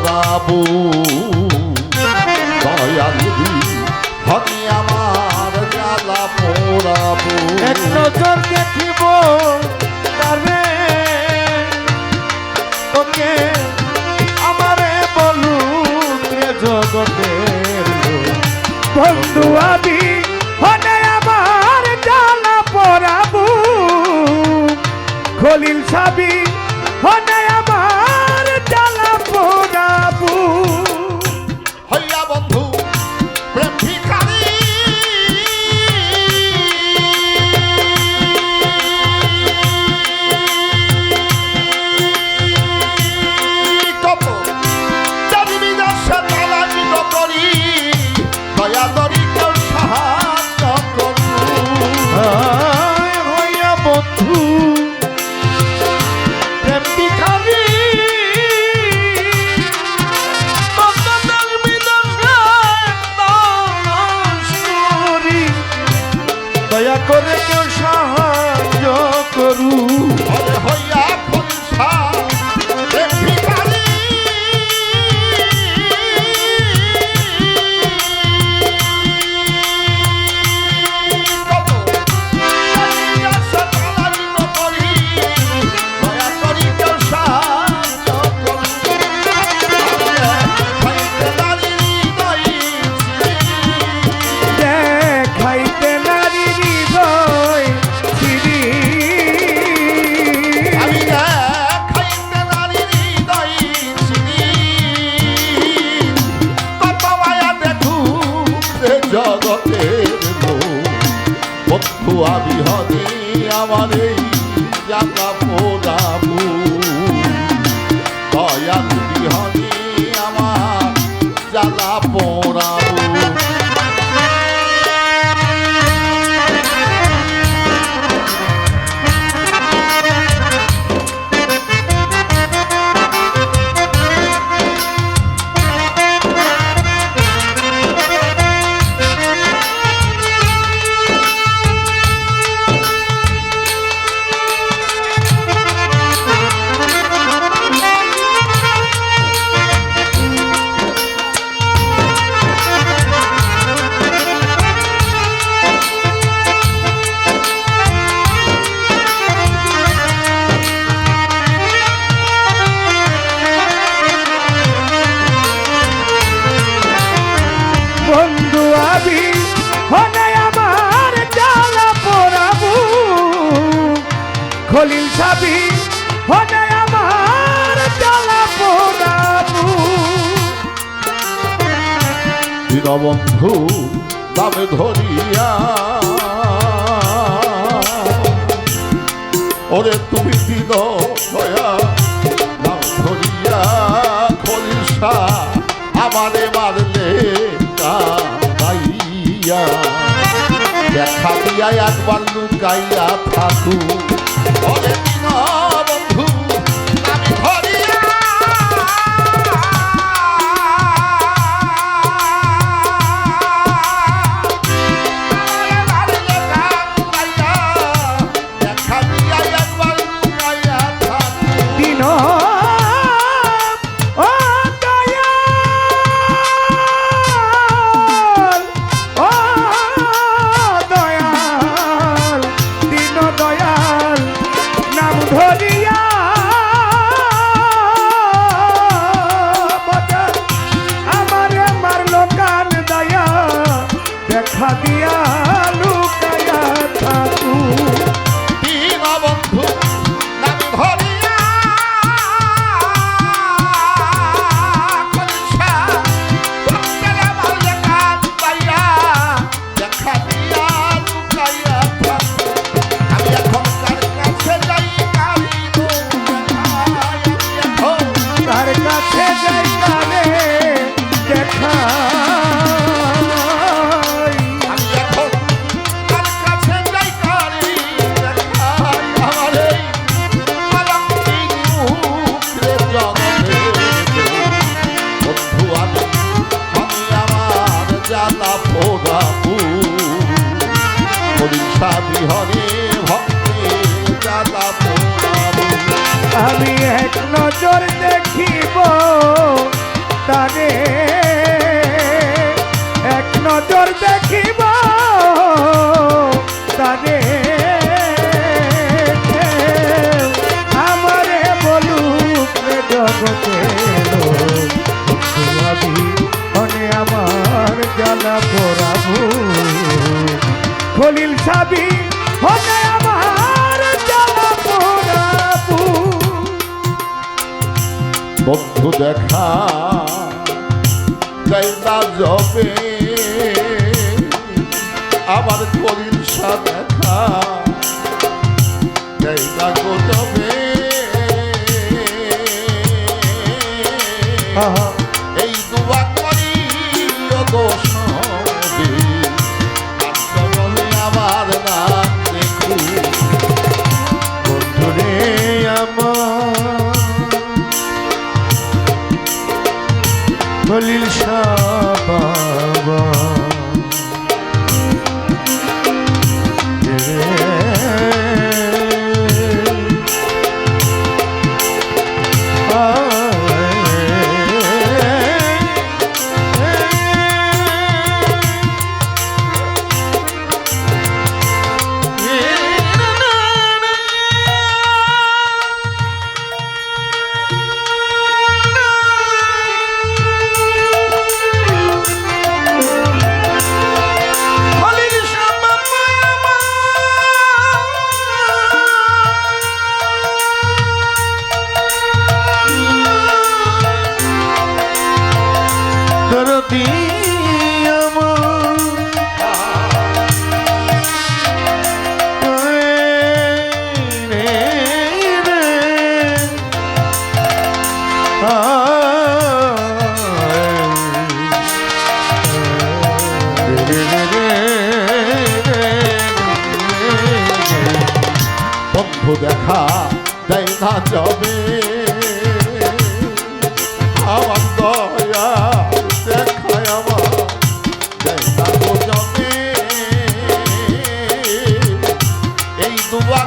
পোড়াবো দয়ালি হরি আমার জ্বালা পোড়াবো। এক নজর দেখিব তারে। তোকে আমারে বলু রে জগতের বন্ধু, আমি হনে আমার জ্বালা পোড়াবো। খলিল সাবি হনে আমি হতে আমার এই সাবি হলে আমার জ্বালা পোড়াবু। দীনবন্ধু, দামে ধরিয়া। ওরে তুমি দিন দয়া, দাম ধরিয়া খরিষা আমারে মারলে কাইয়া দেখা দিয়া একবার লুকাইয়া থাকু ওরে কাছে যাই কানে দেখা আমি এক দেখিব তারে আমারে বলুক জগতে মনে আমার জ্বালা পোড়াবো। খলিল সাবি হনে আমার জ্বালা পোড়াবো। বন্ধু দেখা যাই না যাবে আমার করিল সাথে যাই আহা খলিল দেখা দেয় না জবে আমার দয়া দেখায় আমার দেয় না জবে এই দুবার